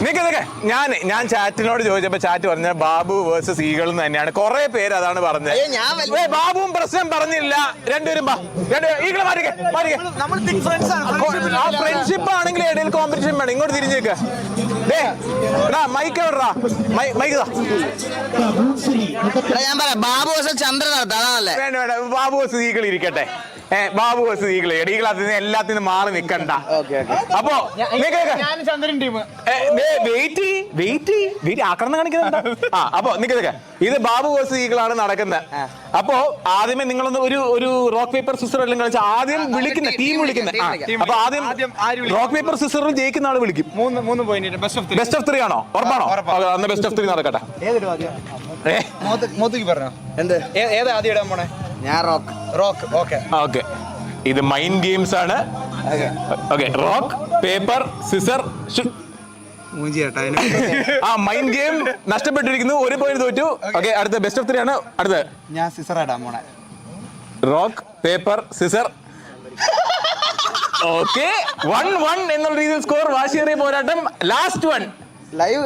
നിക്ക് നിക്ക്. ഞാൻ ഞാൻ ചാറ്റിനോട് ചോദിച്ചപ്പോ ചാറ്റ് പറഞ്ഞ ബാബു വേഴ്സസ് ഈകൾ എന്ന് തന്നെയാണ്. കുറെ പേര് അതാണ് പറഞ്ഞത്. അയ്യോ, ഞാൻ വലിയ- ബാബുവും പ്രശ്നം പറഞ്ഞില്ല. രണ്ടുപേരും ഈഗിൾ മാറിക്കേ മാറിക്കേ. നമ്മൾ തിക് ആണ്. ആ ഫ്രണ്ട്ഷിപ്പ് ആണെങ്കിൽ ഇടയിൽ കോമ്പറ്റീഷൻ വേണം. ഇങ്ങോട്ട് തിരിഞ്ഞേക്ക് മൈക്ക് എവിടാ മൈക്ക് ഞാൻ പറയാം ബാബു ദിവസം ചന്ദ്രൻ വേണ്ട വേണ്ട. ബാബു വേഴ്സസ് ഈഗിൾ ഇരിക്കട്ടെ. ബാബു ബസ് ഈഗിൾ ഈഗിൾ അതിന് എല്ലാത്തിനും മാറി നിക്കണ്ട. അപ്പോ നിക്ക് നിക്ക്. ഞാൻ Chandran team. Wait wait wait ആക്രമണം കാണിക്കുന്നുണ്ട്? ആ അപ്പൊ നിക്ക് ഇത് ബാബു ബസ് ആണ് നടക്കുന്നത്. അപ്പോ ആദ്യമേ നിങ്ങളൊന്ന് ഒരു ഒരു റോക്ക് പേപ്പർ സിസ്റ്റർ എല്ലാം കളിച്ച് ആദ്യം വിളിക്കുന്ന ടീം വിളിക്കുന്ന അപ്പൊ ആദ്യം ആദ്യം ആര് വിളിക്കും? റോക്ക് പേപ്പർ സിസ്റ്ററിൽ ജയിക്കുന്ന ആൾ വിളിക്കും. മൂന്ന് മൂന്ന് point best of best of three ആണോ? ഉറപ്പാണോ? അന്ന് ബെസ്റ്റ് ഓഫ് ത്രീ നടക്കട്ടെ. ഏതാ ആദ്യം ഇടാൻ പോണേ? ഞാൻ റോക്ക്. Rock okay. ഓക്കെ. ഇത് മൈൻഡ് ഗെയിംസ് ആണ്. ഓക്കെ. റോക്ക് പേപ്പർ സിസർ ആ മൈൻഡ് ഗെയിം നഷ്ടപ്പെട്ടിരിക്കുന്നു. ഒരു പോയിന്റ് തോറ്റു. ഓക്കെ. അടുത്ത ബെസ്റ്റ് ഓഫ് ത്രീ ആണ്. അടുത്ത. ഞാൻ സിസർ ഇടാൻ പോണേ rock paper scissor. Okay one one എന്നുള്ള രീതിയിൽ സ്കോർ വാശിയേറിയ പോരാട്ടം. ലാസ്റ്റ് വൺ ലൈവ്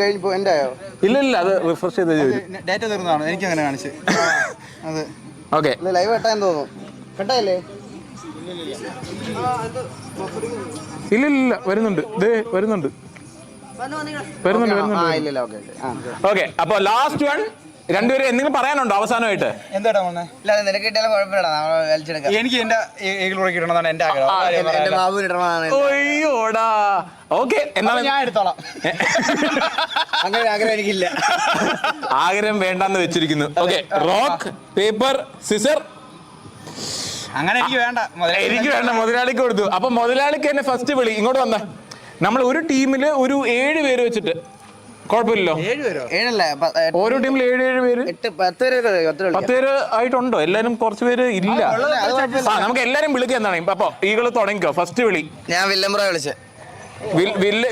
കഴിഞ്ഞപ്പോ എന്റെ ആയോ ഇല്ല ഇല്ല അത് റിഫ്രഷ് ചെയ്ത് ഡേറ്റ തീർന്നതാണ്? എനിക്ക് അങ്ങനെ കാണിച്ച്. അത്. ഓക്കെ. ലൈവ് കെട്ടാൻ തോന്നുന്നു. കെട്ടായില്ലേ ഇല്ല ഇല്ല വരുന്നുണ്ട്. ദേ വരുന്നുണ്ട്. വരുന്നുണ്ട് വരുന്നുണ്ട്. Okay okay. അപ്പൊ ലാസ്റ്റ് വൺ രണ്ടുപേരും എന്തെങ്കിലും പറയാനുണ്ടോ അവസാനമായിട്ട്? എന്താടാ മോനെ? ഇല്ല നിനക്ക് കിട്ടിയാലും കുഴപ്പമില്ല നമ്മൾ വലിച്ചെടുക്കാം. എനിക്ക് എന്റെ എന്റെ ആഗ്രഹം. കാര്യം എന്റെ- ഒയ്യോടാ ഓക്കെ ഞാൻ എടുത്തോളാം. അങ്ങനെ ആഗ്രഹം എനിക്കില്ല. ആഗ്രഹം വേണ്ടെന്ന് വെച്ചിരിക്കുന്നു. Okay rock paper scissor. അങ്ങനെ എനിക്ക് വേണ്ട. മുതലാളി എനിക്ക് വേണ്ട മുതലാളിക്ക് കൊടുത്തു. അപ്പൊ മുതലാളിക്ക് എന്നെ ഫസ്റ്റ് വിളി. ഇങ്ങോട്ട് വന്ന. നമ്മൾ ഒരു ടീമിൽ ഒരു ഏഴ് പേര് വെച്ചിട്ട് കുഴപ്പമില്ലല്ലോ. ഏഴല്ലേ? ഓരോ ടീമിൽ ഏഴ് ഏഴ് പേര്? പത്ത് പേര് പത്ത് പേര് ആയിട്ടുണ്ടോ? എല്ലാരും കുറച്ച് പേര് ഇല്ല. ആ നമുക്ക് എല്ലാരും വിളിക്കുക എന്താണ് അപ്പൊ ഈകൾ തുടങ്ങിക്കോ. ഫസ്റ്റ് വിളി. ഞാൻ വില്ലംബ്രോ വിളിച്ച്.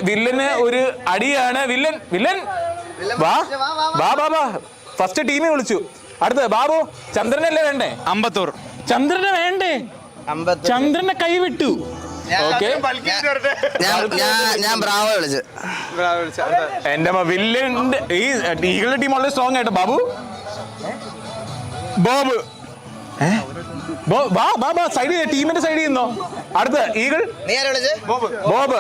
വില്ലന് ഒരു അടിയാണ്. Villain villain. വാ വാ വാ വാ. ഫസ്റ്റ് ടീമെ വിളിച്ചു. അടുത്ത ബാബു ചന്ദ്രനല്ലേ വേണ്ടേ? അമ്പത്തൂർ. ചന്ദ്രനെ വേണ്ടേ? ചന്ദ്രനെ കൈവിട്ടു. ഓക്കെ ഞാൻ ഞാൻ ഞാൻ ബ്രാവോ വിളിച്ച്. എന്റെ വില്ലുണ്ട്. ഈ ഈകളുടെ ടീം വളരെ സ്ട്രോങ് ആയിട്ട് ബാബു. ബോബ്. വാ വാ വാ സൈഡ് ടീമിന്റെ സൈഡിൽ നിന്നോ അടുത്ത ഈഗിൾ. നീ ആരെ വിളിച്ച്? ബോബ്. വിളിച്ചു.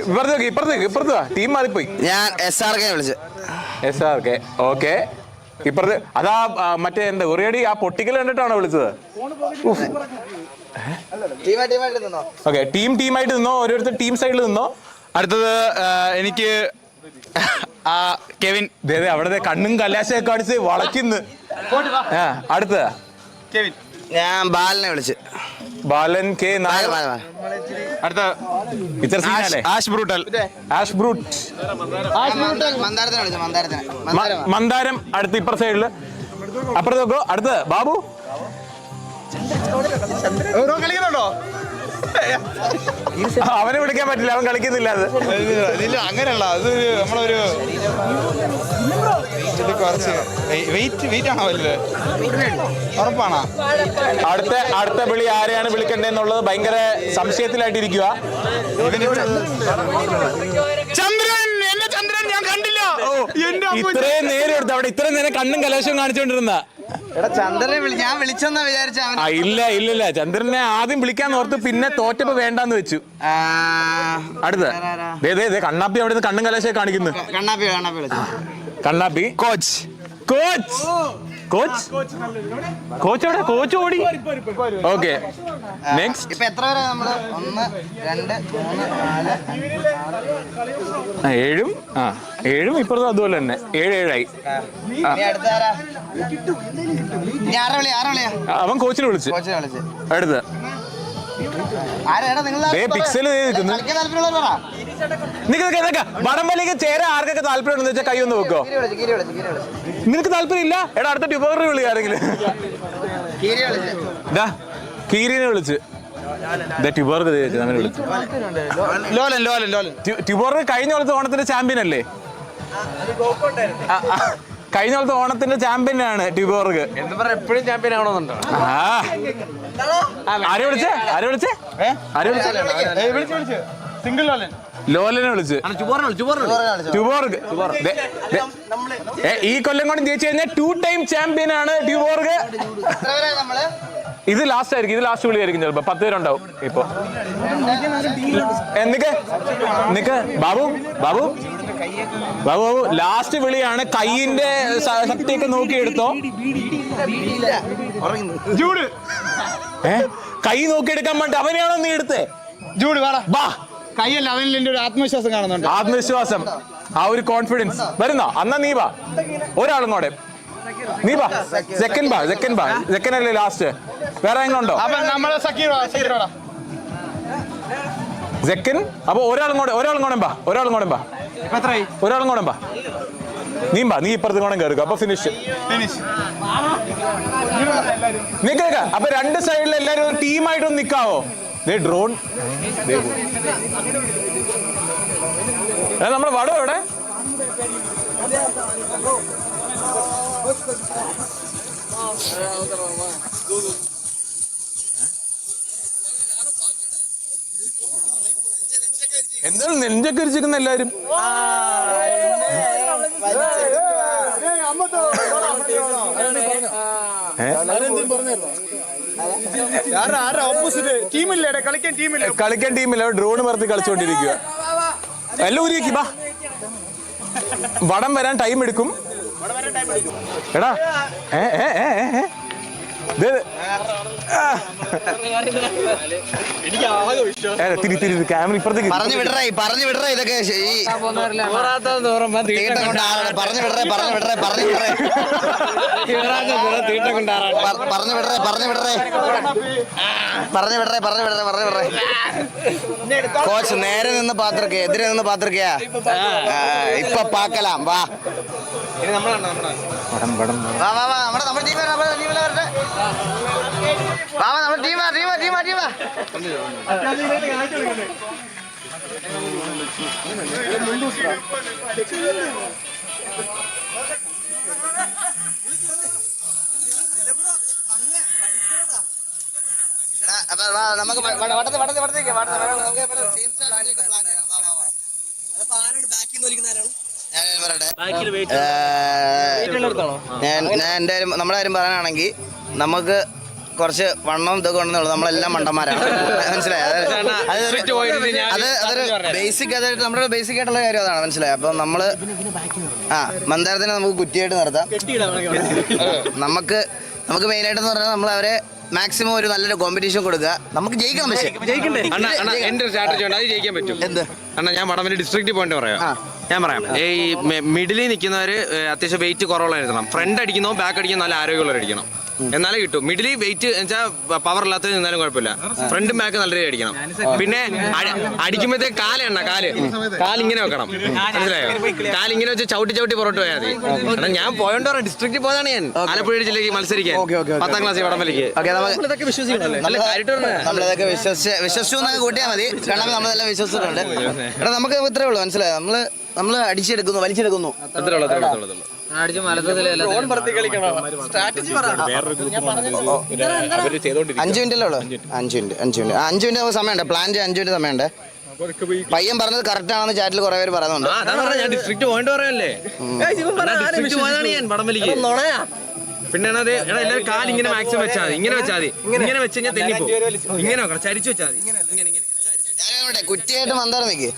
ഇപ്പുറത്തേക്ക് ഇപ്പുറത്തേക്ക് ഇപ്പുറത്ത് ടീം മാറിപ്പോയി. ഞാൻ എസ് ആർ കെ വിളിച്ച്. എസ് ആർ കെ ഓക്കെ ഇപ്പുറത്ത് അതാ മറ്റേ എന്താ ഒരേടി ആ പൊട്ടിക്കൽ കണ്ടിട്ടാണോ വിളിച്ചത്? ഓക്കെ ടീം ടീമായിട്ട് നിന്നോ? ഓരോരുത്തർ ടീം സൈഡിൽ നിന്നോ? അടുത്തത് എനിക്ക് ആ കെവിൻ. ദേ ദേ, അവിടെ കണ്ണും കലാശയൊക്കെ കാണിച്ച് വളയ്ക്കുന്നു. അടുത്ത കെവിൻ. ഞാൻ ബാലനെ വിളിച്ച്. ബാലൻ കെ. അടുത്ത. ഇത്ര ആഷ് സീനല്ലേ ആഷ് ബ്രൂട്ടൽ. Ash brute. മന്ദാരം അടുത്ത് ഇപ്പുറ സൈഡിൽ അപ്പുറത്ത് നോക്കോ അടുത്ത് ബാബു. കളിക്കുന്നുണ്ടോ? ആ, അവനെ വിളിക്കാൻ പറ്റില്ല അവൻ കളിക്കുന്നില്ല അത്. ഇല്ല അങ്ങനെയല്ല അത് നമ്മളൊരു കുറച്ച് വെയിറ്റ് വെയിറ്റ് ആണോ വലുത്? ഉറപ്പാണോ? അടുത്ത അടുത്ത വിളി ആരെയാണ് വിളിക്കേണ്ടതെന്നുള്ളത് ഭയങ്കര സംശയത്തിലായിട്ടിരിക്കുക ചന്ദ്രൻ എന്നെ ചന്ദ്രൻ ഞാൻ കണ്ടില്ല. ഇത്രയും നേരം എടുത്ത് അവിടെ ഇത്രയും നേരം കണ്ണും കലാശവും കാണിച്ചുകൊണ്ടിരുന്ന. എടാ ചന്ദ്രനെ വിളി ഞാൻ വിളിച്ചെന്നാ വിചാരിച്ച അവൻ ആ ഇല്ല ഇല്ല ഇല്ല ചന്ദ്രനെ ആദ്യം വിളിക്കാൻ ഓർത്ത് പിന്നെ തോറ്റപ്പോ വേണ്ടാന്ന് വെച്ചു. ആ, അടുത്ത. ആരാ? ദേ ദേ ദേ കണ്ണാപ്പി അവിടെ നിന്ന് കണ്ണും കലാശയെ കാണിക്കുന്നു. കണ്ണാപ്പി കണ്ണാപ്പി വിളിച്ചു. Kannappi. Coach. Coach! Coach? Coach എവിടെ? കോച്ച് ഓടി. ഓക്കെ. നെക്സ്റ്റ് ഇപ്പൊ എത്ര പേരാ നമ്മൾ? ഒന്ന് രണ്ട് മൂന്ന് നാല് ഏഴും? ആ ഏഴും ഇപ്പുറത്ത് അതുപോലെ തന്നെ. ഏഴ് ഏഴായി. ഇനി അടുത്താരാ ഇനി ആരെ വിളി ആരെ വിളിയാ? അവൻ കോച്ചിനെ വിളിച്ച്. കോച്ചിനെ വിളിച്ച്. അടുത്ത്. ആരാ? നിങ്ങൾ ദേ pixel ദേ നിൽക്കുന്നു. കളിക്കാൻ താല്പര്യമുള്ളവർ പറ നിക്ക് എന്തൊക്കെ വടംവലിക്ക് ചേരാൻ ആർക്കൊക്കെ താല്പര്യം ഉണ്ടെന്ന് വെച്ചാൽ കൈ ഒന്ന് വെക്കോ. നിനക്ക് താല്പര്യം ഇല്ല എടാ അടുത്ത ട്യൂബറി വിളി ആരെങ്കിലും. വിളിച്ച്. കീരിനെ ലോലൻ ലോലൻ ലോലൻ. ട്യൂബർക്ക് കഴിഞ്ഞ കൊല്ലത്തെ ഓണത്തിന്റെ ചാമ്പ്യൻ അല്ലേ? കഴിഞ്ഞ കൊല്ലത്തെ ഓണത്തിന്റെ ചാമ്പ്യൻ ആണ് ട്യൂബോർഗ് എപ്പോഴും ചാമ്പ്യൻ ആവണമെന്നുണ്ടോ? ആരെ വിളിച്ചേ? ആരെ വിളിച്ചേ? ആരെ വിളിച്ച്. സിംഗിൾ ലോലൻ. ലോലനെ വിളിച്ച്. ട്യൂബോർഗ് ഈ കൊല്ലം കൊണ്ട് ജയിച്ചു കഴിഞ്ഞാൽ ടു ടൈം ചാമ്പ്യൻ ആണ് ട്യൂബോർഗ് ഇത് ലാസ്റ്റ് ആയിരിക്കും ഇത് ലാസ്റ്റ് വിളിയായിരിക്കും ചിലപ്പോ. പത്ത് പേരുണ്ടാവും ഇപ്പൊ. നിക്ക് നിക്ക് ബാബു ബാബു. ബാബു ബാബു ലാസ്റ്റ് വിളിയാണ്. കൈയിന്റെ ശക്തിയൊക്കെ നോക്കിയെടുത്തോ. ഏ? കൈ നോക്കിയെടുക്കാൻ വേണ്ടി അവനെയാണോ നീ എടുത്തേ? ജൂഡ് വേണം ബാ. കൈയല്ല അവനിൽ എന്റെ ഒരു ആത്മവിശ്വാസം കാണുന്നുണ്ട്. ആത്മവിശ്വാസം. ആ ഒരു കോൺഫിഡൻസ് വരുന്ന അന്നാ നീ വാ. ഒരാളും കൂടെ നീ വാ. സെക്കൻഡ് ബാ സെക്കൻഡ് ബാ സെക്കൻഡ് അല്ലേ ലാസ്റ്റ് വേറെ സക്കീർ വാടാ. സെക്കൻഡ് അപ്പൊ ഒരാളും കൂടെ ഒരാളും കൂടെ ബാ ഒരാളും കൂടെ ബാ ഒരാളും കൂടെ ബാ നീ ബാ നീ ഇപ്പുറത്ത് കൂടെ കയറുക അപ്പൊ ഫിനിഷ് ഫിനിഷ് നീ കേൾക്ക അപ്പൊ രണ്ട് സൈഡിൽ എല്ലാരും ടീമായിട്ടൊന്ന് നിക്കാവോ? ദേ ഡ്രോൺ. നമ്മുടെ വടം എവിടെ? എന്താണ് നെഞ്ചൊക്കെ ഇരിച്ചിരിക്കുന്ന എല്ലാരും? കളിക്കാൻ ടീമില്ല കളിക്കാൻ ഡ്രോൺ പറത്തി കളിച്ചുകൊണ്ടിരിക്കുക എല്ലാം ഊരിയേക്ക് ബാ. വടം വരാൻ ടൈം എടുക്കും. എടാ ഏ ഏ ഏ. ഏ, തിരി തിരി ക്യാമറ ഇപ്പുറത്തേക്ക്. പറഞ്ഞു വിടറേ പറഞ്ഞു വിടറേ ഇതൊക്കെ ഈ പറഞ്ഞു വിടറേ പറഞ്ഞു വിടറേ പറഞ്ഞു വിടറേ. പറഞ്ഞു വിടറേ പറഞ്ഞു വിടറേ. പറഞ്ഞു വിടറേ പറഞ്ഞു വിടറേ പറഞ്ഞു വിടറേ. കോച്ച് നേരെ നിന്ന് പാത്രക്കേ എതിരെ നിന്ന് പാത്രക്കയാ ഇപ്പൊ പാക്കലാം വാ. വാ വാ വാ നമ്മുടെ നമ്മുടെ ടീം നമ്മുടെ ടീമിലെ വരട്ടെ വാ വാ നമ്മുടെ ടീം ടീം അപ്പൊ വാ, നമുക്ക് വടത്തെ വടത്തെ വടത്ത് വടത്ത് വടത്തേക്ക് വടത്ത് നമുക്ക് സീൻസ് പ്ലാൻ ചെയ്യാം. വാ, വാ, വാ. ബാക്കിൽ നിന്ന് ഏ, ഞാൻ ഞാൻ എന്റെ കാര്യം നമ്മുടെ കാര്യം പറയാനാണെങ്കിൽ നമുക്ക് കുറച്ച് വണ്ണവും ഇതൊക്കെ ഉണ്ടെന്നുള്ളൂ നമ്മളെല്ലാം മണ്ടന്മാരാണ്. മനസ്സിലായി? അത് അതൊരു ബേസിക് അതായത് നമ്മുടെ ബേസിക് ആയിട്ടുള്ള കാര്യം അതാണ്. മനസ്സിലായി? അപ്പം നമ്മൾ ആ മന്ദാരത്തിനെ നമുക്ക് കുറ്റിയായിട്ട് നിർത്താം. നമുക്ക് നമുക്ക് മെയിനായിട്ടെന്ന് പറഞ്ഞാൽ നമ്മൾ അവരെ മാക്സിമം ഒരു നല്ലൊരു കോമ്പറ്റീഷൻ കൊടുക്കുക. നമുക്ക് ജയിക്കണം പക്ഷേ അണ്ണാ അണ്ണാ എന്റെ ഒരു സ്ട്രാറ്റജി ഉണ്ട്. അത് ജയിക്കാൻ പറ്റും. എന്ത്? അണ്ണാ ഞാൻ വടമലി ഡിസ്ട്രിക്റ്റ് പോയിന്റ് പറയാം. ഞാൻ പറയാം. ഈ മിഡിലിൽ നിൽക്കുന്നവർ അത്യാവശ്യം വെയിറ്റ് കുറവുള്ള എഴുതണം ഫ്രണ്ട് അടിക്കുന്നോ ബാക്ക് അടിക്കുന്നോ നല്ല ആരോഗ്യമുള്ളവർ അടിക്കണം എന്നാലേ കിട്ടും. മിഡിൽ വെയിറ്റ് വെച്ചാൽ പവർ ഇല്ലാത്തത് നിന്നാലും കുഴപ്പമില്ല. ഫ്രണ്ട് ബാക്ക് നല്ല രീതി അടിക്കണം. പിന്നെ അടിക്കുമ്പോഴത്തേക്ക് കാൽ എണ്ണ കാൽ. കാലിങ്ങനെ വെക്കണം. മനസ്സിലായോ? കാലിങ്ങനെ വെച്ച് ചവിട്ടി ചവിട്ടി പുറത്ത് പോയാൽ മതി. ഞാൻ പോയോണ്ട് പറയാം ഡിസ്ട്രിക്റ്റ് പോയതാണ് ഞാൻ. ആലപ്പുഴ ജില്ലയ്ക്ക് മത്സരിക്കാൻ. പത്താം ക്ലാസ് വടംവലിക്ക്. നമ്മളിതൊക്കെ വിശ്വസിച്ച് വിശ്വസിച്ചു എന്നൊക്കെ കൂട്ടിയാൽ മതി. കാരണം നമ്മളെല്ലാം വിശ്വസിച്ചിട്ടുണ്ട്. എടാ നമുക്ക് ഇത്രേ ഉള്ളൂ. മനസ്സിലായോ? നമ്മൾ നമ്മൾ അടിച്ചെടുക്കുന്നു വലിച്ചെടുക്കുന്നു. അത്രേ ഉള്ളൂ അത്രേ ഉള്ളൂ. അഞ്ച് മിനിറ്റ് അല്ലേ അഞ്ച് മിനിറ്റ് അഞ്ച് മിനിറ്റ് അഞ്ച് മിനിറ്റ് സമയമുണ്ട്. പ്ലാൻ ചെയ്യാൻ അഞ്ചു മിനിറ്റ് സമയമുണ്ട്. പയ്യൻ പറഞ്ഞത് കറക്റ്റ് ആണെന്ന് ചാറ്റിൽ കുറെ പേര് പറയുന്നുണ്ട്. ഞാൻ പോയിന്റ് പറയല്ലേ പിന്നെ അത് എടാ എല്ലാവരും കാൽ ഇങ്ങനെ മാക്സിമം വെച്ചാൽ മതി. ഇങ്ങനെ വെച്ചാൽ മതി. ഇങ്ങനെ. വെച്ച് കഴിഞ്ഞാൽ തെന്നിപ്പോ. ഇങ്ങനെ വെക്കണം. ചരിച്ചു വെച്ചാൽ മതി. ഇങ്ങനെ ഇങ്ങനെ ഇങ്ങനെ ഞാനിവിടെ കുറ്റിയായിട്ട് മന്ദാരം നിൽക്ക്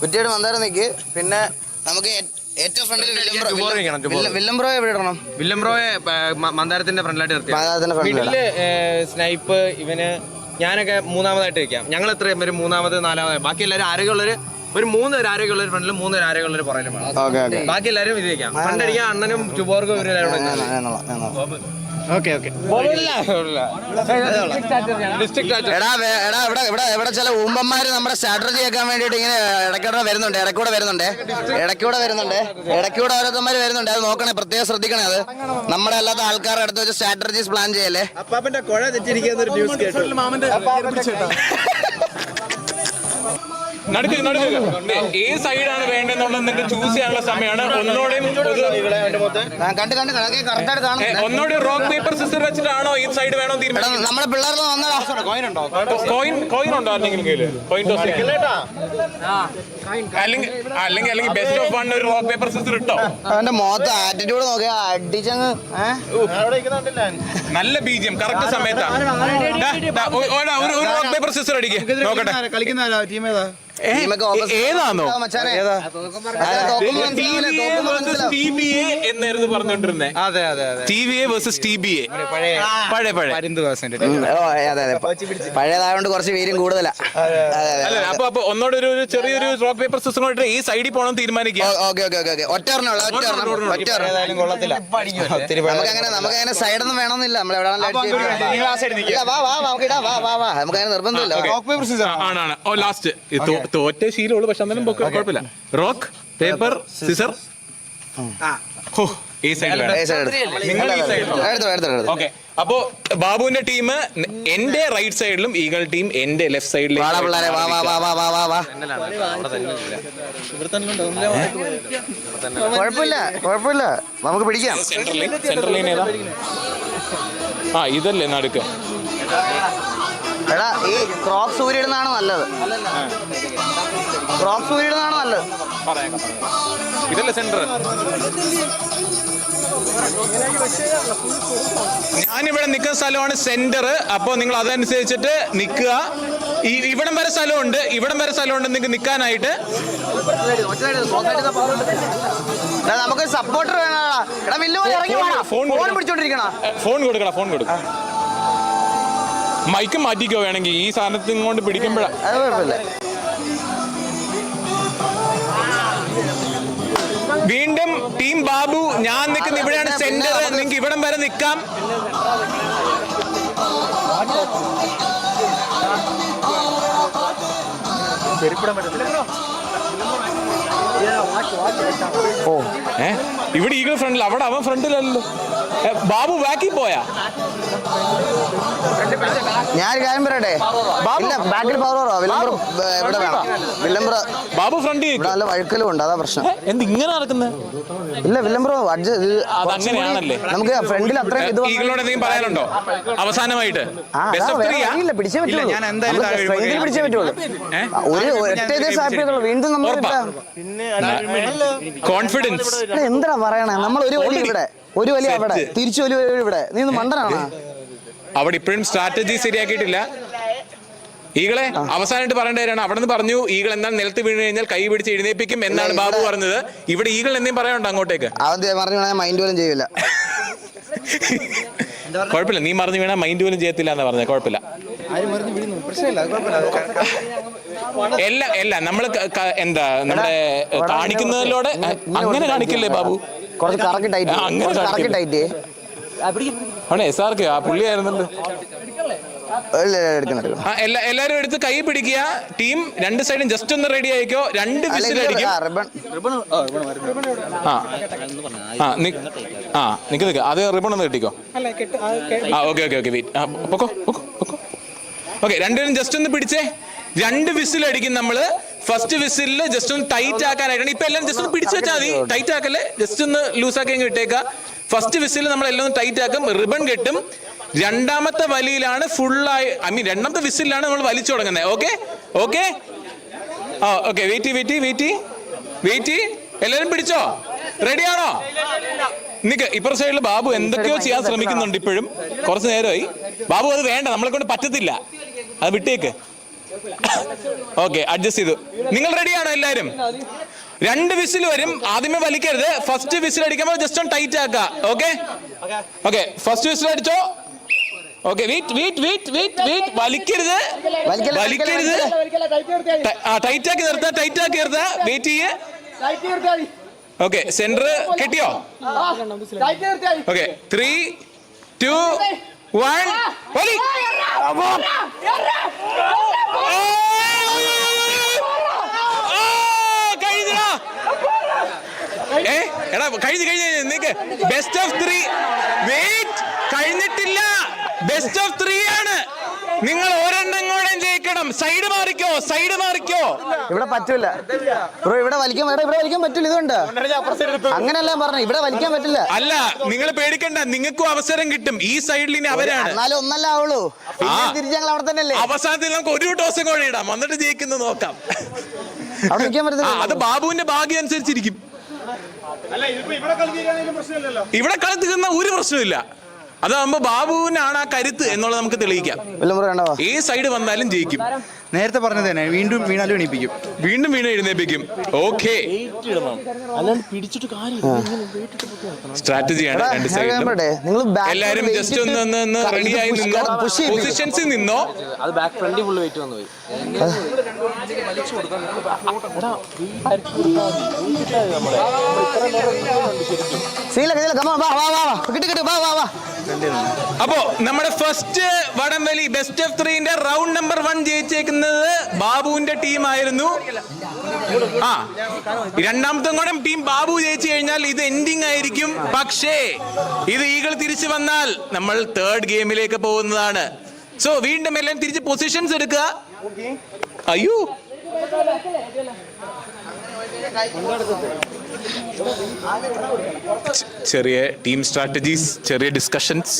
കുറ്റിയായിട്ട് മന്ദാരം നിൽക്ക് പിന്നെ നമുക്ക് ഏറ്റവും ഫ്രണ്ടിൽ. വില്ലംബ്രോ എവിടെ ഇടണം? വില്ലംബ്രോയെ ഏ, മന്ദാരത്തിന്റെ ഫ്രണ്ടിലായിട്ട് നിർത്തി സ്നൈപ്പ് ഇവന് ഞാനൊക്കെ മൂന്നാമതായിട്ട് വെക്കാം. ഞങ്ങൾ എത്രയും പേര് മൂന്നാമത് നാലാമത്? ബാക്കി എല്ലാവരും ആരോഗ്യമുള്ളവര് ഒരു മൂന്ന് പേര് ആരോഗ്യമുള്ളവർ ഫ്രണ്ടിലും മൂന്ന് പേര് ആരോഗ്യമുള്ളവർ പുറകിലും ഓക്കെ ബാക്കി എല്ലാവരും ഇത് വെക്കാം. ഫ്രണ്ട് അടിക്കാൻ അണ്ണനും ചുബോർഗും ഇവരെല്ലാവരും. Okay okay. എടാ വേ- എടാ ഇവിടെ ഇവിടെ ഇവിടെ ചില ഉമ്മന്മാര് നമ്മുടെ സ്ട്രാറ്റജി ആക്കാൻ വേണ്ടിയിട്ട് ഇങ്ങനെ ഇടയ്ക്കൂടെ വരുന്നുണ്ട് ഇടയ്ക്കൂടെ വരുന്നുണ്ട്. ഇടയ്ക്കൂടെ വരുന്നുണ്ട്. ഇടയ്ക്കൂടെ ഓരോരുത്തന്മാര് വരുന്നുണ്ട്. അത് നോക്കണേ പ്രത്യേകം ശ്രദ്ധിക്കണേ അത്. നമ്മുടെ അല്ലാത്ത ആൾക്കാരുടെ അടുത്ത് വെച്ച് സ്ട്രാറ്റജീസ് പ്ലാൻ ചെയ്യല്ലേ? അപ്പാപ്പന്റെ കുഴ തെറ്റിരിക്കുന്ന ഒരു ന്യൂസ് കേട്ടു. നടുക്ക് നടുക്ക്. ഈ സൈഡാണ് വേണ്ടതെന്നുള്ളത് നിങ്ങൾക്ക് ചൂസ് ചെയ്യാനുള്ള സമയമാണ്. ഒന്നോടെയും ഒന്നോടെ റോക്ക് പേപ്പർ സിസ്റ്റർ വെച്ചിട്ടാണോ ഈ സൈഡ് വേണോ നമ്മളെ പിള്ളേർക്ക് വന്നടാ. കോയിൻ കോയിൻ ഉണ്ടോ? ആരെങ്കിലും കയ്യിൽ? കോയിൻ ടോസ് അല്ലെങ്കിൽ അല്ലെങ്കിൽ അല്ലെങ്കിൽ ബെസ്റ്റ് ഓഫ് വൺ ഒരു റോക്ക് പേപ്പർ സിസ്റ്റർ ഇട്ടോ? അവന്റെ മുഖത്ത് ആറ്റിറ്റ്യൂഡ് നോക്കിയ അടിച്ചങ്ങ് നല്ല ബീജിയം കറക്റ്റ് സമയത്താണ് ഒരാ, റോക്ക് പേപ്പർ സിസ്റ്റർ അടിക്കുക നോക്കട്ടെ. കളിക്കുന്ന ടീം ഏതാ. ഏതാണോ. എന്നായിരുന്നു പറഞ്ഞോണ്ടിരുന്നേ? അതെ അതെ T A versus T B A. പഴയ പഴയ. പഴയതായോണ്ട് കുറച്ച് പേരും കൂടുതലാ. അതെ അതെ. അല്ല അപ്പൊ അപ്പൊ ഒന്നോടെ ഒരു ഒരു ചെറിയൊരു റോക്ക് പേപ്പർ സിസ്റ്റം കൊണ്ടിട്ട് ഈ സൈഡിൽ പോകണം തീരുമാനിക്കുക ഓക്കെ ഓക്കെ ഓക്കെ ഓക്കെ. ഒറ്റ ഒരെണ്ണം ഉള്ളു, ഒറ്റ ഒരെണ്ണം ഒറ്റ ഒരെണ്ണം ഏതായാലും കൊള്ളത്തില്ല. ഒത്തിരി നമുക്ക് അങ്ങനെ നമുക്ക് അങ്ങനെ സൈഡൊന്നും വേണമെന്നില്ല. നമ്മൾ എവിടെ നമുക്കങ്ങനെ ആ side നിൽക്ക്. വാ വാ നമുക്ക് ഇടാ. വാ വാ വാ. നമുക്ക് അങ്ങനെ നിർബന്ധമില്ല റോക്ക് പേപ്പർ സിസ്റ്റം ആണാണ് ഓ ലാസ്റ്റ് തോറ്റ ശീലമുള്ളൂ പക്ഷെ അന്നേരം പൊക്ക- കുഴപ്പമില്ല. Rock paper scissor. ഹോ ഈ. നിങ്ങൾ എടുത്തോ എടുത്തോ. എടുത്തോ ഓക്കെ. അപ്പോ ബാബുവിന്റെ ടീം എന്റെ റൈറ്റ് സൈഡിലും ഈഗൾ ടീം എന്റെ ലെഫ്റ്റ് സൈഡിലും വാടാ പിള്ളേരെ വാ വാ വാ വാ വാ വാ. വാ കുഴപ്പമില്ല കുഴപ്പമില്ല. നമുക്ക് പിടിക്കാം. സെൻട്രൽ ലൈൻ സെൻട്രൽ ലൈൻ ഏതാ? ആ ഇതല്ലേ നടുക്ക്. എടാ ഈ ക്രോക്സ് ഊരിടുന്നതാണ് നല്ലത്. ക്രോക്സ് ഊരിടുന്നതാണ് നല്ലത്. ഇതല്ലേ സെന്റർ ഞാനിവിടെ നിൽക്കുന്ന സ്ഥലമാണ് സെന്റർ അപ്പോൾ നിങ്ങൾ അതനുസരിച്ചിട്ട് നിൽക്കുക. ഈ ഇവിടം വരെ സ്ഥലമുണ്ട്. ഇവിടം വരെ സ്ഥലമുണ്ട് നിങ്ങൾക്ക് നിൽക്കാനായിട്ട്. നമുക്ക് സപ്പോർട്ടർ വേണം ഫോൺ- കൊടുക്കണം. ഫോൺ കൊടുക്കണം. ഫോൺ കൊടുക്കടാ ഫോൺ കൊടുക്ക മൈക്ക് മാറ്റിക്കോ വേണമെങ്കിൽ. ഈ സാധനത്തിൽ കൊണ്ട് പിടിക്കുമ്പോഴാണ് അത് കുഴപ്പമില്ല. വീണ്ടും ടീം ബാബു ഞാൻ നിൽക്കുന്ന ഇവിടെയാണ് സെന്റർ. നിങ്ങൾക്ക് ഇവിടം വരെ നിൽക്കാം. ഓ ഏ? ഇവിടെ ഈഗിൾ ഫ്രണ്ടിൽ അവിടെ അവൻ ഫ്രണ്ടിലല്ലോ ബാബു ബാക്കി പോയാ? ഞാൻ കാര്യം പറയട്ടെ? ബാക്കിൽ വില്ലംബ്ര വേണം. വില്ലംബ്ര ബാബു ഫ്രണ്ട്. നല്ല വഴുക്കലും ഉണ്ട് അതാ പ്രശ്നം. എന്ത് ഇങ്ങനെ നടക്കുന്നത് ഇല്ല വില്ലംബ്രോ അങ്ങനെയാണല്ലേ നമുക്ക് ഫ്രണ്ടിൽ അത്രയും ഇത് പറയാനുണ്ടോ? അവസാനമായിട്ട്. പിടിച്ചേ പറ്റുള്ളൂ. പിടിച്ചേ പറ്റുള്ളൂ. ഒരു ഒറ്റ ദിവസം വീണ്ടും നമ്മൾ ഉറപ്പാ? കോൺഫിഡൻസ് എന്താ പറയണേ? നമ്മൾ ഒരു ഇവിടെ. ഒരു വലിയ അവിടെ. തിരിച്ചു വലിയ ഇവിടെ. നീ ഒന്ന് മണ്ടനാണോ? അവിടെ ഇപ്പോഴും സ്ട്രാറ്റജി ശരിയാക്കിയിട്ടില്ല. ഈകളെ അവസാനമായിട്ട് പറയേണ്ട കാര്യമാണ്. അവിടെ നിന്ന് പറഞ്ഞു ഈകൾ എന്നാൽ നിലത്ത് വീണ് കഴിഞ്ഞാൽ കൈ പിടിച്ച് എഴുന്നേപ്പിക്കും എന്നാണ് ബാബു പറഞ്ഞത്. ഇവിടെ ഈകൾ എന്തെങ്കിലും പറയാനുണ്ടോ അങ്ങോട്ടേക്ക്? അവൻ പറഞ്ഞു മൈൻഡ് പോലും ചെയ്യില്ല കുഴപ്പമില്ല. നീ മറിഞ്ഞു വീണാൽ മൈൻഡ് പോലും ചെയ്യത്തില്ല എന്ന് പറഞ്ഞത് അത് കുഴപ്പമില്ല. എല്ലാം എല്ലാം. നമ്മൾ എന്താ നമ്മുടെ കാണിക്കുന്നതിലൂടെ അങ്ങനെ കാണിക്കില്ലേ ബാബു? കുറച്ച് കറക്കി ടൈറ്റ് അങ്ങനെ കറക്കി. ടൈറ്റ് അവിടെ എസ് ആർക്ക് ആ പുള്ളിയായിരുന്നല്ലോ എടുക്കണം എടുക്കണം. ആ എല്ലാ എല്ലാരും എടുത്ത് കൈ പിടിക്കുക. ടീം രണ്ട് സൈഡും ജസ്റ്റ് ഒന്ന് റെഡി ആയിക്കോ. രണ്ട് വിസിൽ അടിക്കും. റിബൺ. ആ ആ നി- ആ നിക്ക് നിക്ക്. അത് റിബൺ ഒന്ന് കിട്ടിക്കോ. ആ ഓക്കെ ഓക്കെ ഓക്കെ വെയിറ്റ് ആ പൊക്കോ പൊക്കോ പൊക്കോ. ഓക്കെ രണ്ടുപേരും ജസ്റ്റ് ഒന്ന് പിടിച്ചേ. രണ്ട് വിസിൽ അടിക്കും നമ്മൾ. ഫസ്റ്റ് വിസിലിൽ ജസ്റ്റ് ഒന്ന് ടൈറ്റ് ആക്കാനായിട്ടാണ്. ഇപ്പൊ എല്ലാം ജസ്റ്റ് ഒന്ന് പിടിച്ചു വെച്ചാൽ മതി. ടൈറ്റ് ആക്കല്ലേ? ജസ്റ്റ് ഒന്ന് ലൂസ് ആക്കി ഇട്ടേക്കുക ഫസ്റ്റ് വിസിൽ നമ്മൾ എല്ലാം ഒന്ന് ടൈറ്റ് ആക്കും. റിബൺ കെട്ടും. രണ്ടാമത്തെ വലിയിലാണ് ഫുള്ളായി ഐ മീൻ രണ്ടാമത്തെ വിസിലാണ് നമ്മൾ വലിച്ചു തുടങ്ങുന്നത് ഓക്കെ ഓക്കെ ആ okay wait wait wait wait എല്ലാരും പിടിച്ചോ? റെഡിയാണോ നിക്ക്. ഇപ്പുറ സൈഡിൽ ബാബു എന്തൊക്കെയോ ചെയ്യാൻ ശ്രമിക്കുന്നുണ്ട് ഇപ്പോഴും. കുറച്ച് നേരമായി. ബാബു അത് വേണ്ട. നമ്മളെ കൊണ്ട് പറ്റത്തില്ല. അത് വിട്ടേക്ക്. ഓക്കെ അഡ്ജസ്റ്റ് ചെയ്തു. നിങ്ങൾ റെഡിയാണോ എല്ലാരും രണ്ട് വിസിൽ വരും. ആദ്യമേ വലിക്കരുത്. ഫസ്റ്റ് വിസിൽ അടിക്കുമ്പോൾ ജസ്റ്റ് ഒന്ന് ടൈറ്റ് ആക്കുക. ഓക്കെ ഓക്കെ ഫസ്റ്റ് വിസിൽ അടിച്ചോ? Okay wait wait wait wait wait വലിക്കരുത്. വലിക്കരുത്. ആ ടൈറ്റ് ആക്കി നിർത്താ ടൈറ്റ് ആക്കി നിർത്താ. വെയിറ്റ് ചെയ്യേ. ഓക്കെ സെന്റർ കിട്ടിയോ? ഓക്കെ ത്രീ ടു വൺ കഴിഞ്ഞെടാ. ഏ എടാ കഴിഞ്ഞു കഴിഞ്ഞു നിക്ക്. ബെസ്റ്റ് ഓഫ് ത്രീ വെയിറ്റ് കഴിഞ്ഞിട്ടില്ല. ബെസ്റ്റ് ഓഫ് ത്രീ ആണ്. നിങ്ങൾ ജയിക്കണം വേണം. Side Marico side Marico. ഇവിടെ പറ്റൂല. ബ്രോ ഇവിടെ വലിക്കാൻ ഇവിടെ ഇവിടെ വലിക്കാൻ പറ്റില്ല ഇതുകൊണ്ട്. അങ്ങനെയല്ല ഞാൻ പറഞ്ഞു ഇവിടെ വലിക്കാൻ പറ്റില്ല. അല്ല നിങ്ങൾ പേടിക്കണ്ട. നിങ്ങൾക്കും അവസരം കിട്ടും. ഈ സൈഡിൽ ഇനി അവരാണ്. എന്നാലും ഒന്നല്ല ആവുള്ളൂ. തിരിച്ച് ഞങ്ങൾ അവിടെ തന്നെ അല്ലേ അവസാനത്തിൽ നമുക്ക് ഒരു ടോസും കൂടെ ഇടാം. എന്നിട്ട് ജയിക്കുന്നത് നോക്കാം. അവിടെ നിൽക്കാൻ ആ പറ്റത്തില്ല അത് ബാബുവിന്റെ ഭാഗ്യം അനുസരിച്ചിരിക്കും. ഇവിടെ കളി തീരുന്ന ഒരു പ്രശ്നമില്ല അതാകുമ്പോ ബാബുവിനാണ് ആ കരുത്ത് എന്നുള്ളത് നമുക്ക് തെളിയിക്കാം. ഏത് സൈഡ് വന്നാലും ജയിക്കും. നേരത്തെ പറഞ്ഞത് തന്നെ വീണ്ടും വീണാലും എണീപ്പിക്കും. വീണ്ടും വീണ എഴുന്നേപ്പിക്കും ഓക്കെ. സ്ട്രാറ്റജിയാണ് രണ്ട് സൈഡിലും. നിങ്ങൾ എല്ലാരും ജസ്റ്റ് ഒന്ന് ഒന്ന് ഒന്ന് റെഡി ആയി നിന്നോ? പൊസിഷൻസിൽ നിന്നോ? അത് ബാക്ക് ഫ്രണ്ടിൽ ഫുള്ള് വെയിറ്റ് വന്നു പോയി. അപ്പോ നമ്മുടെ ഫസ്റ്റ് വടംവലി ബെസ്റ്റ് ഓഫ് ത്രീന്റെ റൗണ്ട് നമ്പർ വൺ ജയിച്ചേക്കുന്നത് ബാബുവിന്റെ ടീം ആയിരുന്നു. ആ രണ്ടാമത്തെ കൂടെ ടീം ബാബു ജയിച്ചു കഴിഞ്ഞാൽ ഇത് എൻഡിങ് ആയിരിക്കും. പക്ഷേ ഇത് ഈകൾ തിരിച്ചു വന്നാൽ നമ്മൾ തേർഡ് ഗെയിമിലേക്ക് പോകുന്നതാണ്. സോ വീണ്ടും എല്ലാം തിരിച്ച് പൊസിഷൻസ് എടുക്കുക. അയ്യോ. ചെറിയ ടീം സ്ട്രാറ്റജീസ് ചെറിയ ഡിസ്കഷൻസ്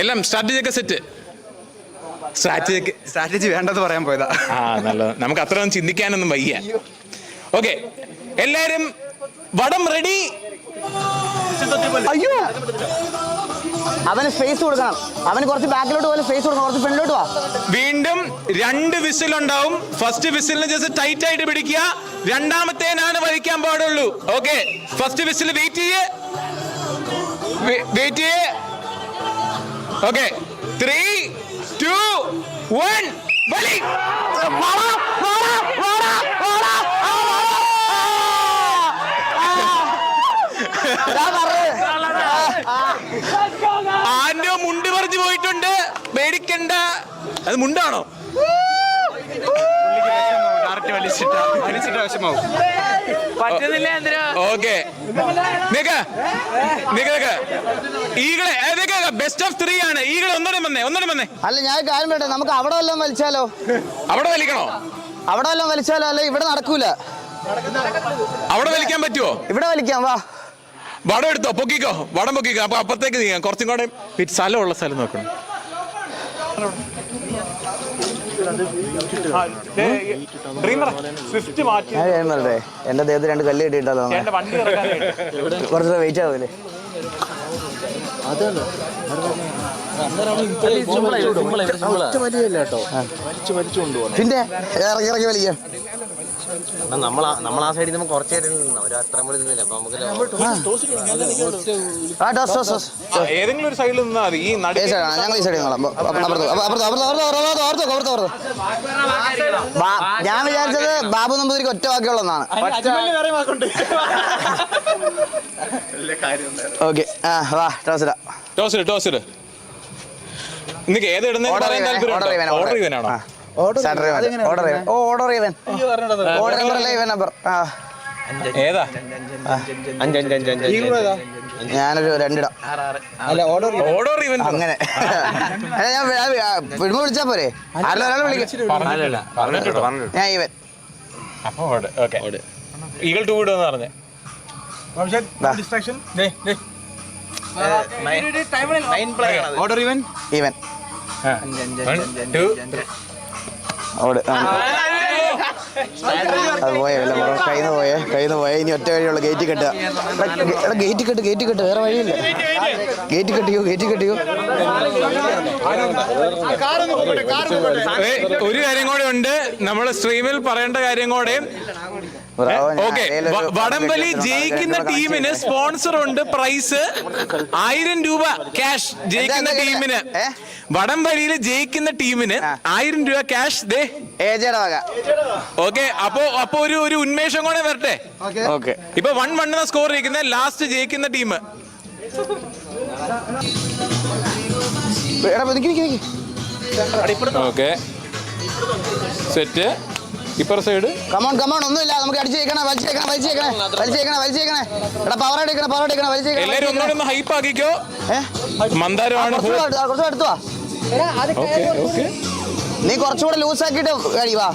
എല്ലാം സ്ട്രാറ്റജി ഒക്കെ സെറ്റ് സ്ട്രാറ്റജി സ്ട്രാറ്റജി വേണ്ടത് പറയാൻ പോയതാ. ആ നല്ലത് നമുക്ക് അത്ര ഒന്നും ചിന്തിക്കാനൊന്നും വയ്യ. ഓക്കെ എല്ലാരും വടം റെഡി അയ്യോ. അവന് സ്പേസ് കൊടുക്കണം. അവന് കുറച്ച് ബാക്കിലോട്ട് പോലെ സ്പേസ് കൊടുക്കണം. കുറച്ച് ഫ്രണ്ടിലോട്ട് വാ. വീണ്ടും രണ്ട് വിസിൽ ഉണ്ടാവും. ഫസ്റ്റ് വിസിലിന് ജസ്റ്റ് ടൈറ്റ് ആയിട്ട് പിടിക്കുക. രണ്ടാമത്തേനാണ് വലിക്കാൻ പാടുള്ളൂ. ഓക്കെ ഫസ്റ്റ് വിസിൽ വെയിറ്റ് ചെയ്യേ. വെയിറ്റ് ചെയ്യേ. ഓക്കെ ത്രീ ടു വൺ വലി. ആന്റെ മുണ്ട് പറിച്ചു പോയിട്ടുണ്ട്. പേടിക്കണ്ട. അത് മുണ്ടാണോ? ഓക്കെ. നിക്ക. നിക്ക് നിക്ക്. ഈകളെ ബെസ്റ്റ് ഓഫ് ത്രീ ആണ്. ഈകളെ ഒന്നുകൂടെ വന്നേ ഒന്നുകൂടെ വന്നേ. അല്ല ഞാൻ കാര്യം വേണ്ട നമുക്ക് അവിടെ വല്ലതും വലിച്ചാലോ? അവിടെ വലിക്കണോ? അവിടെ വല്ലതും വലിച്ചാലോ? അല്ലെ ഇവിടെ നടക്കൂല. അവിടെ വലിക്കാൻ പറ്റുമോ ഇവിടെ വലിക്കാം വാ. വടം എടുത്തോ? പൊക്കിക്കോ? വടം പൊക്കിക്കോ. അപ്പൊ അപ്പുറത്തേക്ക് നീങ്ങാം. കുറച്ചും കൂടെ സ്ഥലമുള്ള സ്ഥലം നോക്കണം. ഞാൻ എന്റെ ദേഹത്ത് രണ്ട് കല്ല് കിട്ടിയിട്ടല്ലോ കുറച്ചു വെയിറ്റ് ആവൂലേ? അതെ പിന്നെ ഇറങ്ങി ഇറങ്ങി നമ്മൾ നമ്മൾ ആ സൈഡിൽ നേരം നിന്നില്ല. നമുക്ക് സൈഡിൽ ഈ സൈഡിൽ ഞാൻ വിചാരിച്ചത് ബാബു നമ്പൂതിരിക്ക് ഒറ്റ വാക്കുള്ളതാണ് ഓക്കെ. ആ വാ ടോസിടാം ടോസിട് ടോസിട് നിങ്ങൾക്ക് ഏത് ഇടുന്ന പറയാൻ താല്പര്യം ഓർഡർ ചെയ്തനാണോ? ഓർഡർ ഇവൻ ഓർഡർ നമ്പർ ഇവൻ നമ്പർ ഞാനൊരു രണ്ടിടാം അങ്ങനെ വിടുമ്പോ വിളിച്ചാ പോരെ ഞാൻ ഇവൻ ഈഗൾ ടൂ വിടുമെന്ന് പറഞ്ഞേ. ഡിസ്ട്രാക്ഷൻ ഓർഡർ ഇവൻ ഇവൻ ഓട്. അത്. പോയേ കയ്യിൽ നിന്ന് പോയേ കയ്യിൽ നിന്ന് പോയേ ഇനി ഒറ്റ വഴിയുള്ള ഗേറ്റ് കെട്ടുക. എടാ ഗേറ്റ് കെട്ട് ഗേറ്റ് കെട്ട് വേറെ വഴിയില്ല. ഗേറ്റ് കെട്ടിയോ ഗേറ്റ് കെട്ടിയോ ഒരു കാര്യം കൂടെ ഉണ്ട്. നമ്മൾ സ്ട്രീമിൽ പറയേണ്ട കാര്യം കൂടെ ഓക്കെ. വടംവലി ജയിക്കുന്ന ടീമിന് സ്പോൺസർ ഉണ്ട് പ്രൈസ് ആയിരം രൂപ ക്യാഷ് ജയിക്കുന്ന ടീമിന്? വടംവലിയിൽ ജയിക്കുന്ന ടീമിന്. ആയിരം രൂപ ക്യാഷ് ദേ. ഓക്കെ അപ്പോ അപ്പൊ ഒരു ഒരു ഉന്മേഷം കൂടെ വരട്ടെ. ഓക്കെ. ഇപ്പൊ വൺ വൺ എന്ന സ്കോർ ജയിക്കുന്ന? ലാസ്റ്റ് ജയിക്കുന്ന team. Okay. Set ഇപ്പർ side come on come on ഒന്നുമില്ല. നമുക്ക് അടിച്ചേക്കണേ വലിച്ചേക്കണേ വലിച്ചേക്കണേ വലിച്ചേക്കണേ വലിച്ചേക്കണേ എടാ പവർ അടിക്കണേ പവർ അടിക്കണേ വലിച്ചേക്കണേ എല്ലാവരും ഒന്നുകൂടി ഹൈപ്പ് ആക്കിക്കോ. മന്ദാരമാണ് കുറച്ച് എടുത്തു നീ കുറച്ചുകൂടെ ലൂസ് ആക്കിയിട്ട് കഴിയുവാ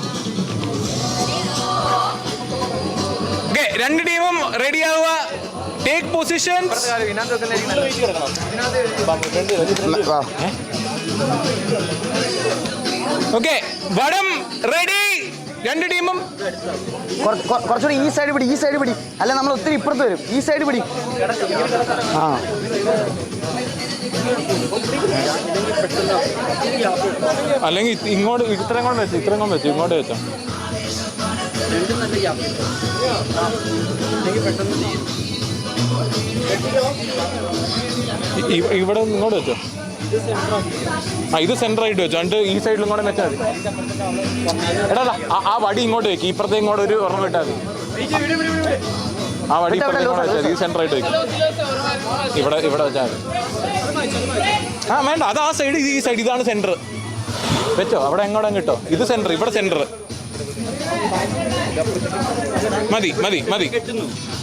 രണ്ട് ടീമും റെഡി ആവുക. ടേക്ക് പൊസിഷൻ ഓക്കെ വടം റെഡി രണ്ട് ടീമും കുറ- കുറ- കുറച്ചുകൂടി ഈ സൈഡ് പിടി ഈ സൈഡ് പിടി. അല്ല നമ്മൾ ഒത്തിരി ഇപ്പുറത്ത് വരും. ഈ സൈഡ് പിടി. ആ. അല്ലെങ്കിൽ ഇങ്ങോട്ട് ഇത്രയും കൊണ്ട് വെച്ചു ഇത്രയും കൊണ്ട് വെച്ചു ഇങ്ങോട്ട് വെച്ചോ. ഇവിടെ ഇങ്ങോട്ട് വെച്ചോ. ആ ഇത് സെന്റർ ആയിട്ട് വെച്ചു. എന്നിട്ട് ഈ സൈഡിലും കൂടെ വെച്ചാൽ മതി. എടാ ആ- വടി ഇങ്ങോട്ട് വെക്ക്. ഇപ്പുറത്തെ ഇങ്ങോട്ട് ഒരു ഒരെണ്ണം വിട്ടാൽ മതി. ആ വടി ഇപ്പുറത്തെ ഇങ്ങോട്ട് വെച്ചാൽ മതി. ഈ സെന്റർ ആയിട്ട് വെക്കും. ഇവിടെ ഇവിടെ വെച്ചാൽ മതി. ആ വേണ്ട അത് ആ സൈഡ് ഈ സൈഡ് ഇതാണ് സെന്റർ വെച്ചോ അവിടെ എങ്ങോട്ടും കിട്ടോ ഇത് സെന്റർ ഇവിടെ സെന്റർ മതി മതി മതി.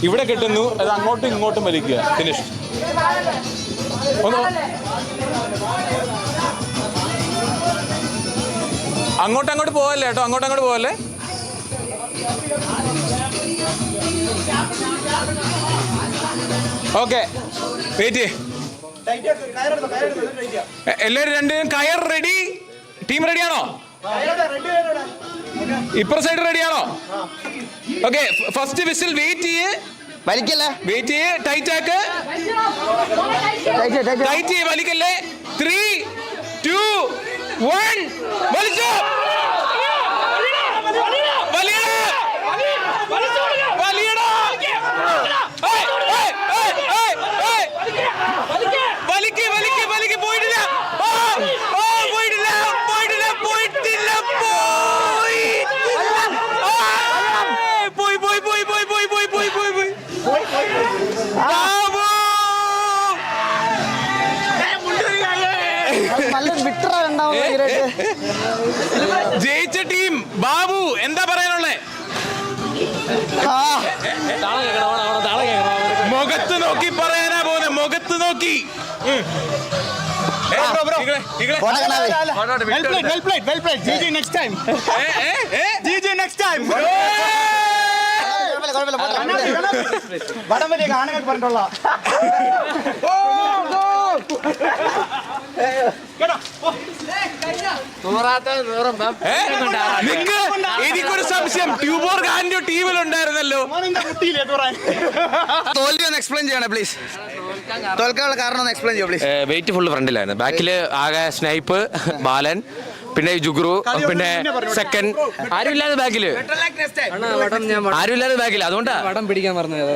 ഇവിടെ കെട്ടുന്നു. അത് അങ്ങോട്ടും ഇങ്ങോട്ടും വലിക്കുക. ഫിനിഷ് അങ്ങോട്ട് അങ്ങോട്ട് പോവല്ലേ കേട്ടോ? അങ്ങോട്ട് അങ്ങോട്ട് പോവല്ലേ? ഓക്കെ. വെയിറ്റ് എല്ലാവരും രണ്ടുപേരും കയർ റെഡി ടീം റെഡിയാണോ ഇപ്പുറ സൈഡ് റെഡിയാണോ ഓക്കെ ഫസ്റ്റ് വിസിൽ വെയിറ്റ് ചെയ്യ്. വലിക്കല്ലേ? വെയിറ്റ് ചെയ്യ് ടൈറ്റ് ആക്ക്. ടൈറ്റ് ചെയ്യ്, വലിക്കല്ലേ. ത്രീ ടു വൺ വലിച്ചോ. നോക്കി പറയാനാ പോലെ മുഖത്ത് നോക്കി. വടം പറഞ്ഞിട്ടുള്ള ഏ? നിങ്ങക്ക് എനിക്കൊരു സംശയം. ട്യൂബോർ ഖാന്റെ ടീമിലുണ്ടായിരുന്നല്ലോ. തോൽവി ഒന്ന് എക്സ്പ്ലെയിൻ ചെയ്യണേ പ്ലീസ് തോൽക്കാനുള്ള കാരണം ഒന്ന് എക്സ്പ്ലെയിൻ ചെയ്യോ പ്ലീസ് വെയിറ്റ് ഫുള്ള് ഫ്രണ്ടിലായിരുന്നു ബാക്കിൽ ആകെ സ്നൈപ്പ് ബാലൻ പിന്നെ ജുഗ്രു പിന്നെ സെക്കൻഡ് ആരുമില്ലാതെ ബാക്കിൽ ആരും ഇല്ലാതെ ബാക്കിൽ അതുകൊണ്ടാ വടം പിടിക്കാൻ പറഞ്ഞത്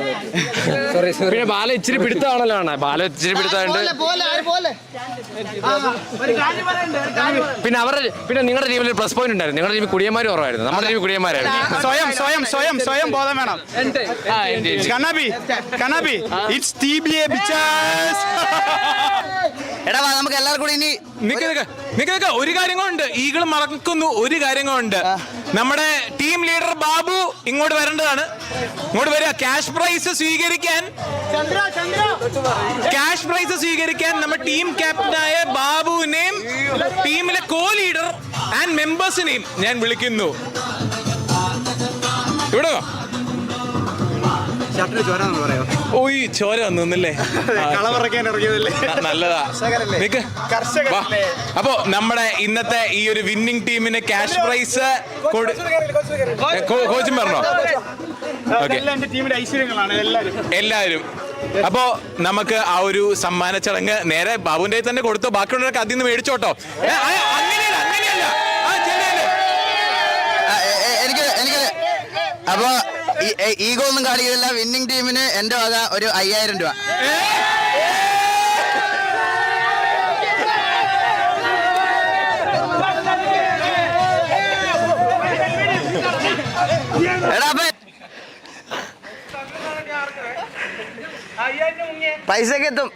സോറി സോറി പിന്നെ ബാല ഇച്ചിരി പിടുത്തമാണല്ലോ ആണ് ബാല ഇച്ചിരി പിടുത്തായിട്ട് പോലെ പോലെ ആര് പോലെ പിന്നെ അവരുടെ പിന്നെ നിങ്ങളുടെ ടീമിൽ പ്ലസ് പോയിന്റ് ഉണ്ടായിരുന്നു നിങ്ങളുടെ ടീമിൽ കുടിയന്മാർ കുറവായിരുന്നു നമ്മുടെ ടീമിൽ കുടിയന്മാരായിരുന്നു സ്വയം സ്വയം സ്വയം സ്വയം ബോധം വേണം. കണ്ണാബി കണ്ണാബി ഇറ്റ്സ് ടി എടാ വാ, നമുക്ക് എല്ലാവർക്കും കൂടി ഇനി നിക്ക് നിക്ക് നിക്ക് നിക്ക്. ഒരു കാര്യം കൊണ്ട് ഈകൾ മറക്കുന്നു ഒരു കാര്യം കൊണ്ട് നമ്മുടെ ടീം ലീഡർ ബാബു ഇങ്ങോട്ട് വരേണ്ടതാണ്. ഇങ്ങോട്ട് വരിക. ക്യാഷ് പ്രൈസ് സ്വീകരിക്കാൻ ക്യാഷ് പ്രൈസ് സ്വീകരിക്കാൻ നമ്മുടെ ടീം ക്യാപ്റ്റനായ ബാബുവിനെയും ടീമിലെ കോ ലീഡർ ആൻഡ് മെമ്പേഴ്സിനെയും ഞാൻ വിളിക്കുന്നു. ഇവിടെ വാ. ഓയ് ചോര വന്നില്ലേ കളവറക്കാൻ ഇറങ്ങിയതല്ലേ? നല്ലതാ. അപ്പോ നമ്മുടെ ഇന്നത്തെ ഈ ഒരു വിന്നിംഗ് ടീമിന് ക്യാഷ് പ്രൈസ് കോച്ചും പറഞ്ഞോ? ഓക്കെ. എല്ലാവരും. അപ്പോ നമുക്ക് ആ ഒരു സമ്മാന ചടങ്ങ് നേരെ ബാബുവിന്റെ തന്നെ കൊടുത്തു? ബാക്കിയുള്ളവർക്ക് അതിൽ നിന്ന് മേടിച്ചോട്ടോ? അങ്ങനെയല്ല അങ്ങനെയല്ല. എനിക്ക് എനിക്ക് അപ്പൊ ഈഗോ ഒന്നും കാണിക്കുന്നില്ല. വിന്നിംഗ് ടീമിന് എന്റെ വക ഒരു അയ്യായിരം രൂപ. പൈസ എത്തും.